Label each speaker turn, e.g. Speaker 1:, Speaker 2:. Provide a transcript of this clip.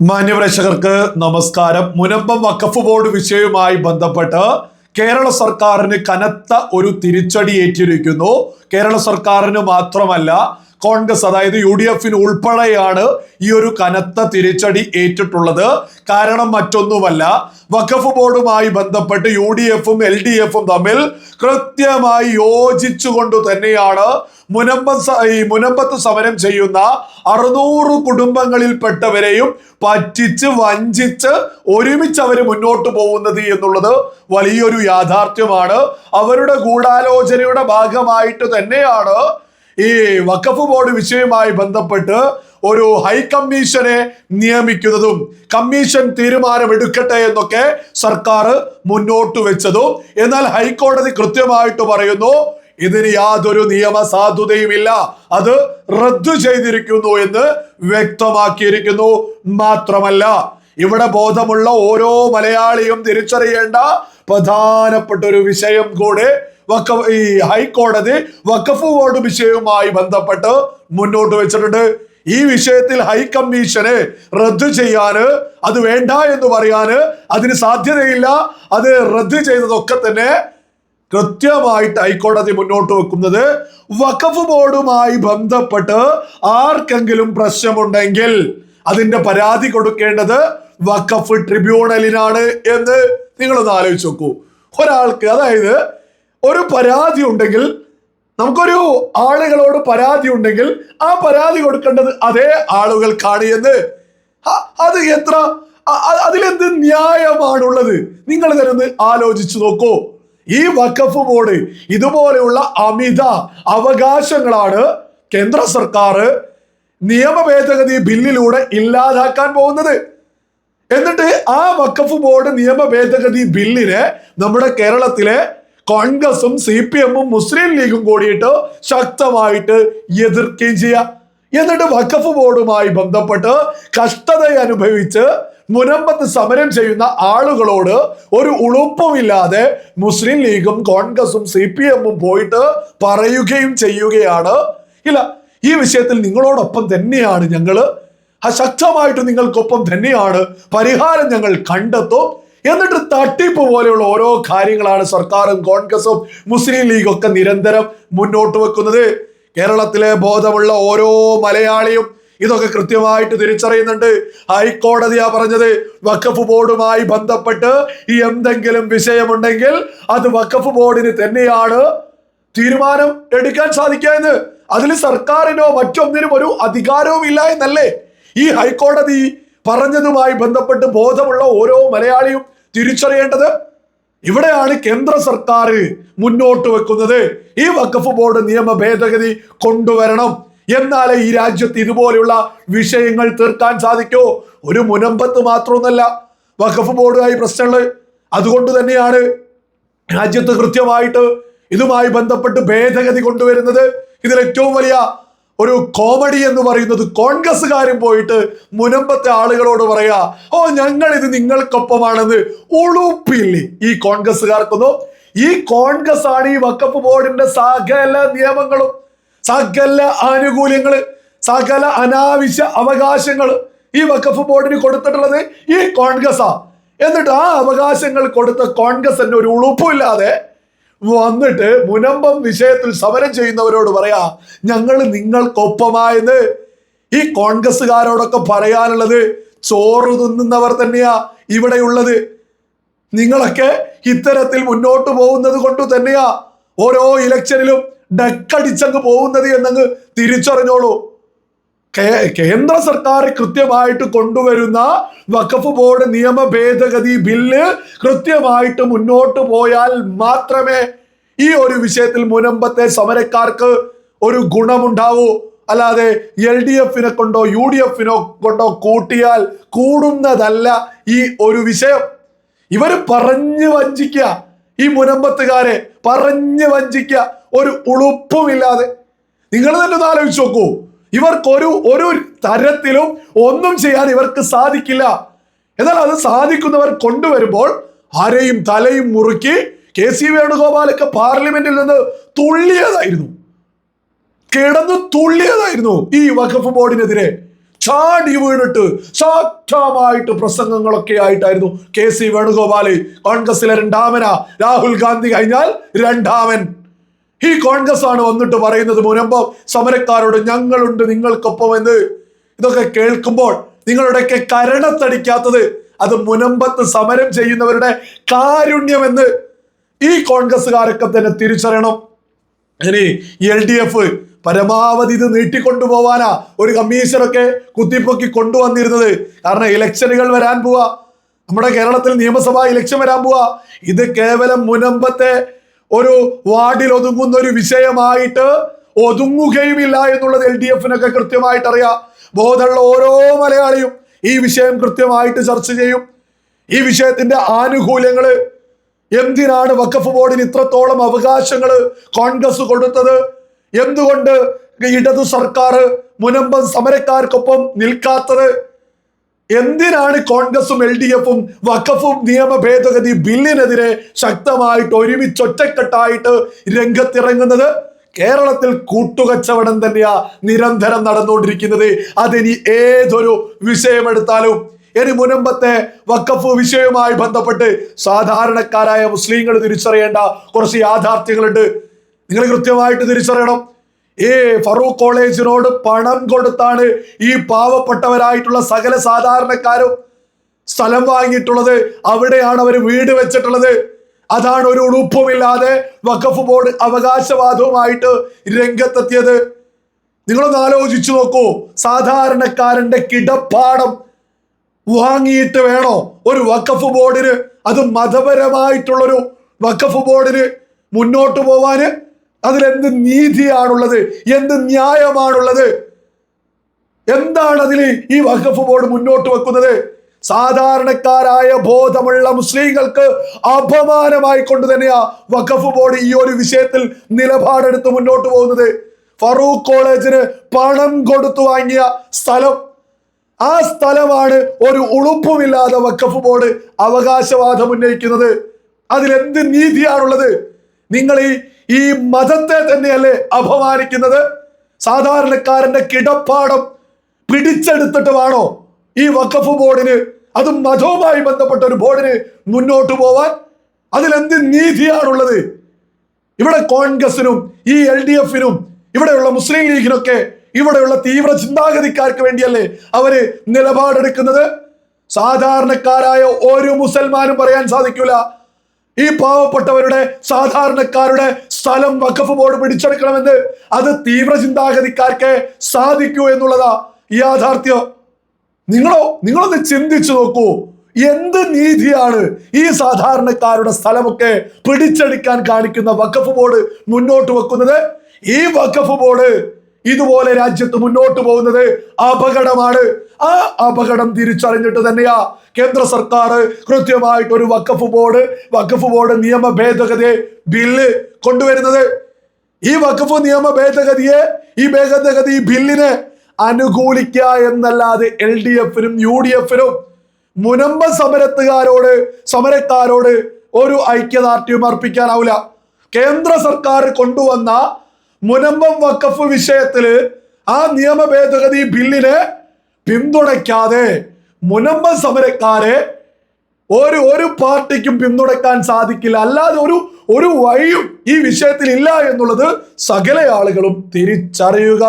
Speaker 1: മാന്യപ്രേക്ഷകർക്ക് നമസ്കാരം. മുനമ്പം വഖഫ് ബോർഡ് വിഷയവുമായി ബന്ധപ്പെട്ട് കേരള സർക്കാരിന് കനത്ത ഒരു തിരിച്ചടി ഏറ്റിരിക്കുന്നു കേരള സർക്കാരിന് മാത്രമല്ല കോൺഗ്രസ് അതായത് യു ഡി എഫിന് ഉൾപ്പെടെയാണ് ഈ ഒരു കനത്ത തിരിച്ചടി ഏറ്റിട്ടുള്ളത്. കാരണം മറ്റൊന്നുമല്ല വഖഫ് ബോർഡുമായി ബന്ധപ്പെട്ട് യു ഡി എഫും എൽ ഡി എഫും തമ്മിൽ കൃത്യമായി യോജിച്ചുകൊണ്ട് തന്നെയാണ് മുനമ്പ ഈ മുനമ്പത്ത് സമരം ചെയ്യുന്ന അറുന്നൂറ് കുടുംബങ്ങളിൽപ്പെട്ടവരെയും പറ്റിച്ച് വഞ്ചിച്ച് ഒരുമിച്ച് അവർ മുന്നോട്ട് പോകുന്നത് എന്നുള്ളത് വലിയൊരു യാഥാർത്ഥ്യമാണ്. അവരുടെ ഗൂഢാലോചനയുടെ ഭാഗമായിട്ട് തന്നെയാണ് ഈ വഖഫ് ബോർഡ് വിഷയവുമായി ബന്ധപ്പെട്ട് ഒരു ഹൈക്കമ്മീഷനെ നിയമിക്കുന്നതും കമ്മീഷൻ തീരുമാനമെടുക്കട്ടെ എന്നൊക്കെ സർക്കാർ മുന്നോട്ട് വെച്ചതും. എന്നാൽ ഹൈക്കോടതി കൃത്യമായിട്ട് പറയുന്നു ഇതിന് യാതൊരു നിയമ സാധുതയുമില്ല അത് റദ്ദു ചെയ്തിരിക്കുന്നു എന്ന് വ്യക്തമാക്കിയിരിക്കുന്നു. മാത്രമല്ല ഇവിടെ ബോധമുള്ള ഓരോ മലയാളിയും തിരിച്ചറിയേണ്ട പ്രധാനപ്പെട്ട ഒരു വിഷയം കൂടെ വഖഫ് ഈ ഹൈക്കോടതി വഖഫ് ബോർഡ് വിഷയവുമായി ബന്ധപ്പെട്ട് മുന്നോട്ട് വെച്ചിട്ടുണ്ട്. ഈ വിഷയത്തിൽ ഹൈക്കമ്മീഷന് റദ്ദു ചെയ്യാന് അത് വേണ്ട എന്ന് പറയാന് അതിന് സാധ്യതയില്ല. അത് റദ്ദു ചെയ്തതൊക്കെ തന്നെ കൃത്യമായിട്ട് ഹൈക്കോടതി മുന്നോട്ട് വെക്കുന്നത് വഖഫ് ബോർഡുമായി ബന്ധപ്പെട്ട് ആർക്കെങ്കിലും പ്രശ്നമുണ്ടെങ്കിൽ അതിന്റെ പരാതി കൊടുക്കേണ്ടത് വഖഫ് ട്രിബ്യൂണലിനാണ് എന്ന് നിങ്ങളൊന്ന് ആലോചിച്ച് നോക്കൂ. ഒരാൾക്ക് അതായത് ഒരു പരാതി ഉണ്ടെങ്കിൽ നമുക്കൊരു ആളുകളോട് പരാതി ഉണ്ടെങ്കിൽ ആ പരാതി കൊടുക്കേണ്ടത് അതേ ആളുകൾക്കാണ് എന്ന്. അത് എത്ര അതിലെന്ത് ന്യായമാണുള്ളത്? നിങ്ങൾ തരുന്ന് ആലോചിച്ചു നോക്കൂ. ഈ വഖഫ് ബോർഡ് ഇതുപോലെയുള്ള അമിത അവകാശങ്ങളാണ് കേന്ദ്ര സർക്കാർ നിയമ ഭേദഗതി ബില്ലിലൂടെ ഇല്ലാതാക്കാൻ പോകുന്നത്. എന്നിട്ട് ആ വഖഫ് ബോർഡ് നിയമ ഭേദഗതി ബില്ലിനെ നമ്മുടെ കേരളത്തിലെ കോൺഗ്രസും സി പി എമ്മും മുസ്ലിം ലീഗും കൂടിയിട്ട് ശക്തമായിട്ട് എതിർക്കുകയും ചെയ്യുക എന്നിട്ട് വഖഫ് ബോർഡുമായി ബന്ധപ്പെട്ട് കഷ്ടത അനുഭവിച്ച് മുനമ്പത്ത് സമരം ചെയ്യുന്ന ആളുകളോട് ഒരു ഉളുപ്പുമില്ലാതെ മുസ്ലിം ലീഗും കോൺഗ്രസും സി പി എമ്മും പോയിട്ട് പറയുകയും ചെയ്യുകയാണ്. ഇല്ല ഈ വിഷയത്തിൽ നിങ്ങളോടൊപ്പം തന്നെയാണ് ഞങ്ങൾ ശക്തമായിട്ട് നിങ്ങൾക്കൊപ്പം തന്നെയാണ് പരിഹാരം ഞങ്ങൾ കണ്ടെത്തും. എന്നിട്ട് തട്ടിപ്പ് പോലെയുള്ള ഓരോ കാര്യങ്ങളാണ് സർക്കാരും കോൺഗ്രസും മുസ്ലിം ലീഗും ഒക്കെ നിരന്തരം മുന്നോട്ട് വെക്കുന്നത്. കേരളത്തിലെ ബോധമുള്ള ഓരോ മലയാളിയും ഇതൊക്കെ കൃത്യമായിട്ട് തിരിച്ചറിയുന്നുണ്ട്. ഹൈക്കോടതിയാ പറഞ്ഞത് വഖഫ് ബോർഡുമായി ബന്ധപ്പെട്ട് ഈ എന്തെങ്കിലും വിഷയമുണ്ടെങ്കിൽ അത് വഖഫ് ബോർഡിന് തന്നെയാണ് തീരുമാനം എടുക്കാൻ സാധിക്കുക എന്ന്. അതിൽ സർക്കാരിനോ മറ്റൊന്നിനും ഒരു അധികാരവും ഇല്ല എന്നല്ലേ? ഈ ഹൈക്കോടതി പറഞ്ഞതുമായി ബന്ധപ്പെട്ട് ബോധമുള്ള ഓരോ മലയാളിയും തിരിച്ചറിയേണ്ടത് ഇവിടെയാണ് കേന്ദ്ര സർക്കാർ മുന്നോട്ട് വെക്കുന്നത്. ഈ വഖഫ് ബോർഡ് നിയമ ഭേദഗതി കൊണ്ടുവരണം. എന്നാലേ ഈ രാജ്യത്ത് ഇതുപോലെയുള്ള വിഷയങ്ങൾ തീർക്കാൻ സാധിക്കൂ. ഒരു മുനമ്പത്ത് മാത്രമൊന്നല്ല വഖഫ് ബോർഡുമായി പ്രശ്നങ്ങൾ. അതുകൊണ്ട് തന്നെയാണ് രാജ്യത്ത് കൃത്യമായിട്ട് ഇതുമായി ബന്ധപ്പെട്ട് ഭേദഗതി കൊണ്ടുവരുന്നത്. ഇതിൽ ഏറ്റവും വലിയ ഒരു കോമഡി എന്ന് പറയുന്നത് കോൺഗ്രസ്സുകാരും പോയിട്ട് മുനമ്പത്തെ ആളുകളോട് പറയാ ഓ ഞങ്ങൾ ഇത് നിങ്ങൾക്കൊപ്പമാണെന്ന് ഉളുപ്പില്ലേ? ഈ കോൺഗ്രസ്സുകാർക്കൊന്നും. ഈ കോൺഗ്രസ് ആണ് ഈ വക്കപ്പ് ബോർഡിന്റെ സകല നിയമങ്ങളും സകല ആനുകൂല്യങ്ങൾ സകല അനാവശ്യ അവകാശങ്ങൾ ഈ വക്കഫ് ബോർഡിന് കൊടുത്തിട്ടുള്ളത് ഈ കോൺഗ്രസ് കോൺഗ്രസ്സാ. എന്നിട്ട് ആ അവകാശങ്ങൾ കൊടുത്ത കോൺഗ്രസ് തന്നെ ഒരു ഉളുപ്പില്ലാതെ വന്നിട്ട് മുനമ്പം വിഷയത്തിൽ സമരം ചെയ്യുന്നവരോട് പറയാ ഞങ്ങൾ നിങ്ങൾക്കൊപ്പമായെന്ന്. ഈ കോൺഗ്രസ്സുകാരോടൊക്കെ പറയാനുള്ളത് ചോറ് തിന്നുന്നവർ തന്നെയാ ഇവിടെയുള്ളത്. നിങ്ങളൊക്കെ ഇത്തരത്തിൽ മുന്നോട്ട് പോകുന്നത് കൊണ്ട് തന്നെയാ ഓരോ ഇലക്ഷനിലും ഡക്കടിച്ചങ്ങ് പോകുന്നത് എന്നങ്ങ് തിരിച്ചറിഞ്ഞോളൂ. കേന്ദ്ര സർക്കാർ കൃത്യമായിട്ട് കൊണ്ടുവരുന്ന വഖഫ് ബോർഡ് നിയമ ഭേദഗതി ബില്ല് കൃത്യമായിട്ട് മുന്നോട്ട് പോയാൽ മാത്രമേ ഈ ഒരു വിഷയത്തിൽ മുനമ്പത്തെ സമരക്കാർക്ക് ഒരു ഗുണമുണ്ടാവൂ. അല്ലാതെ എൽ ഡി എഫിനെ കൊണ്ടോ യു ഡി എഫിനോ കൊണ്ടോ കൂട്ടിയാൽ കൂടുന്നതല്ല ഈ ഒരു വിഷയം. ഇവർ പറഞ്ഞു വഞ്ചിക്കുക ഈ മുനമ്പത്തുകാരെ പറഞ്ഞു വഞ്ചിക്കുക ഒരു ഉളുപ്പുമില്ലാതെ. നിങ്ങൾ തന്നെ ഒന്ന് ആലോചിച്ച് നോക്കൂ. ഇവർക്കൊരു ഒരു തരത്തിലും ഒന്നും ചെയ്യാൻ ഇവർക്ക് സാധിക്കില്ല. എന്നാൽ അത് സാധിക്കുന്നവർ കൊണ്ടുവരുമ്പോൾ ആരെയും തലയും മുറുക്കി കെ സി വേണുഗോപാലൊക്കെ പാർലമെന്റിൽ നിന്ന് തുള്ളിയതായിരുന്നു. കിടന്ന് തുള്ളിയതായിരുന്നു ഈ വഖഫ് ബോർഡിനെതിരെ. ചാടി വീണിട്ട് ശക്തമായിട്ട് പ്രസംഗങ്ങളൊക്കെ ആയിട്ടായിരുന്നു കെ സി വേണുഗോപാൽ. കോൺഗ്രസിലെ രണ്ടാമന. രാഹുൽ ഗാന്ധി കഴിഞ്ഞാൽ രണ്ടാമൻ. ഈ കോൺഗ്രസ് ആണ് വന്നിട്ട് പറയുന്നത് മുനമ്പം സമരക്കാരോട് ഞങ്ങളുണ്ട് നിങ്ങൾക്കൊപ്പം എന്ന്. ഇതൊക്കെ കേൾക്കുമ്പോൾ നിങ്ങളുടെയൊക്കെ കരണത്തടിക്കാത്തത് അത് മുനമ്പത്ത് സമരം ചെയ്യുന്നവരുടെ കാരുണ്യമെന്ന് ഈ കോൺഗ്രസ്സുകാരൊക്കെ തന്നെ തിരിച്ചറിയണം. ഇനി എൽ ഡി എഫ് പരമാവധി ഇത് നീട്ടിക്കൊണ്ടുപോവാനാ ഒരു കമ്മീഷനൊക്കെ കുത്തിപ്പൊക്കി കൊണ്ടുവന്നിരുന്നത്. കാരണം ഇലക്ഷനുകൾ വരാൻ പോവാ. നമ്മുടെ കേരളത്തിൽ നിയമസഭാ ഇലക്ഷൻ വരാൻ പോവാ. ഇത് കേവലം മുനമ്പത്തെ ഒരു വാർഡിൽ ഒതുങ്ങുന്ന ഒരു വിഷയമായിട്ട് ഒതുങ്ങുകയുമില്ല എന്നുള്ളത് എൽ ഡി എഫിനൊക്കെ കൃത്യമായിട്ട് അറിയാം ബോധമുള്ള ഓരോ മലയാളിയും ഈ വിഷയം കൃത്യമായിട്ട് ചർച്ച ചെയ്യും. ഈ വിഷയത്തിന്റെ ആനുകൂല്യങ്ങൾ എന്തിനാണ് വഖഫ് ബോർഡിന് ഇത്രത്തോളം അവകാശങ്ങൾ കോൺഗ്രസ് കൊടുത്തത്? എന്തുകൊണ്ട് ഇടതു സർക്കാർ മുനമ്പം സമരക്കാർക്കൊപ്പം നിൽക്കാത്തത്? എന്തിനാണ് കോൺഗ്രസും എൽ ഡി എഫും വഖഫും നിയമ ഭേദഗതി ബില്ലിനെതിരെ ശക്തമായിട്ട് ഒരുമിച്ച് ഒറ്റക്കെട്ടായിട്ട് രംഗത്തിറങ്ങുന്നത്? കേരളത്തിൽ കൂട്ടുകച്ചവടം തന്നെയാ നിരന്തരം നടന്നുകൊണ്ടിരിക്കുന്നത്. അതിനി ഏതൊരു വിഷയമെടുത്താലും ഇനി മുനമ്പത്തെ വക്കഫ് വിഷയവുമായി ബന്ധപ്പെട്ട് സാധാരണക്കാരായ മുസ്ലിങ്ങൾ തിരിച്ചറിയേണ്ട കുറച്ച് യാഥാർത്ഥ്യങ്ങളുണ്ട്. നിങ്ങൾ കൃത്യമായിട്ട് തിരിച്ചറിയണം. ഈ ഫറൂഖ് കോളേജിനോട് പണം കൊടുത്താണ് ഈ പാവപ്പെട്ടവരായിട്ടുള്ള സകല സാധാരണക്കാരും സ്ഥലം വാങ്ങിയിട്ടുള്ളത്. അവിടെയാണ് അവർ വീട് വെച്ചിട്ടുള്ളത്. അതാണ് ഒരു ഉളുപ്പുമില്ലാതെ വഖഫ് ബോർഡ് അവകാശവാദവുമായിട്ട് രംഗത്തെത്തിയത്. നിങ്ങളൊന്ന് ആലോചിച്ചു നോക്കൂ. സാധാരണക്കാരന്റെ കിടപ്പാടം വാങ്ങിയിട്ട് വേണോ? ഒരു വഖഫ് ബോർഡിന് അത് മതപരമായിട്ടുള്ളൊരു വഖഫ് ബോർഡിന് മുന്നോട്ട് പോവാന് അതിലെന്ത് നീതിയാണുള്ളത്? എന്ത് ന്യായമാണുള്ളത്? എന്താണ് അതിൽ ഈ വഖഫ് ബോർഡ് മുന്നോട്ട് വെക്കുന്നത്? സാധാരണക്കാരായ ബോധമുള്ള മുസ്ലിങ്ങൾക്ക് അപമാനമായി കൊണ്ട് തന്നെയാ വഖഫ് ബോർഡ് ഈ ഒരു വിഷയത്തിൽ നിലപാടെടുത്ത് മുന്നോട്ട് പോകുന്നത്. ഫറൂഖ് കോളേജിന് പണം കൊടുത്തു വാങ്ങിയ സ്ഥലം. ആ സ്ഥലമാണ് ഒരു ഉളുപ്പുമില്ലാതെ വഖഫ് ബോർഡ് അവകാശവാദം ഉന്നയിക്കുന്നത്. അതിലെന്ത് നീതിയാണുള്ളത്? നിങ്ങൾ ഈ ഈ മതത്തെ തന്നെയല്ലേ അപമാനിക്കുന്നത്? സാധാരണക്കാരന്റെ കിടപ്പാടം പിടിച്ചെടുത്തിട്ട് വേണോ ഈ വഖഫ് ബോർഡിന്? അതും മതവുമായി ബന്ധപ്പെട്ട ഒരു ബോർഡിന് മുന്നോട്ട് പോവാൻ? അതിലെന്ത് നീതിയാണുള്ളത്? ഇവിടെ കോൺഗ്രസിനും ഈ എൽ ഡി എഫിനും ഇവിടെയുള്ള മുസ്ലിം ലീഗിനൊക്കെ ഇവിടെയുള്ള തീവ്ര ചിന്താഗതിക്കാർക്ക് വേണ്ടിയല്ലേ അവർ നിലപാടെടുക്കുന്നത്? സാധാരണക്കാരായ ഒരു മുസൽമാനും പറയാൻ സാധിക്കൂല. ഈ പാവപ്പെട്ടവരുടെ സാധാരണക്കാരുടെ സ്ഥലം വഖഫ് ബോർഡ് പിടിച്ചെടുക്കണമെന്ന് അത് തീവ്ര ചിന്താഗതിക്കാർക്ക് സാധിക്കൂ എന്നുള്ളതാ യാഥാർത്ഥ്യം. നിങ്ങളോ നിങ്ങളൊന്ന് ചിന്തിച്ചു നോക്കൂ. എന്ത് നീതിയാണ് ഈ സാധാരണക്കാരുടെ സ്ഥലമൊക്കെ പിടിച്ചെടുക്കാൻ കാണിക്കുന്ന വഖഫ് ബോർഡ് മുന്നോട്ട് വെക്കുന്നത്? ഈ വഖഫ് ബോർഡ് ഇതുപോലെ രാജ്യത്ത് മുന്നോട്ട് പോകുന്നത് അപകടമാണ്. ആ അപകടം തിരിച്ചറിഞ്ഞിട്ട് തന്നെയാ കേന്ദ്ര സർക്കാർ കൃത്യമായിട്ട് ഒരു വഖഫ് ബോർഡ് വഖഫ് ബോർഡ് നിയമ ഭേദഗതി ബില്ല് കൊണ്ടുവരുന്നത്. ഈ വഖഫ് നിയമ ഭേദഗതിയെ ഈ ഭേദഗതി ബില്ലിനെ അനുകൂലിക്കുക എന്നല്ലാതെ എൽ ഡി എഫിനും യു ഡി എഫിനും മുനമ്പ സമരത്തുകാരോട് സമരക്കാരോട് ഒരു ഐക്യദാർഢ്യം അർപ്പിക്കാനാവില്ല. കേന്ദ്ര സർക്കാർ കൊണ്ടുവന്ന മുനമ്പം വക്കഫ് വിഷയത്തിൽ ആ നിയമ ഭേദഗതി ബില്ലിനെ പിന്തുണയ്ക്കാതെ മുനമ്പം സമരക്കാരെ ഒരു ഒരു പാർട്ടിക്കും പിന്തുണയ്ക്കാൻ സാധിക്കില്ല. അല്ലാതെ ഒരു ഒരു വഴിയും ഈ വിഷയത്തിൽ ഇല്ല എന്നുള്ളത് സകല ആളുകളും തിരിച്ചറിയുക.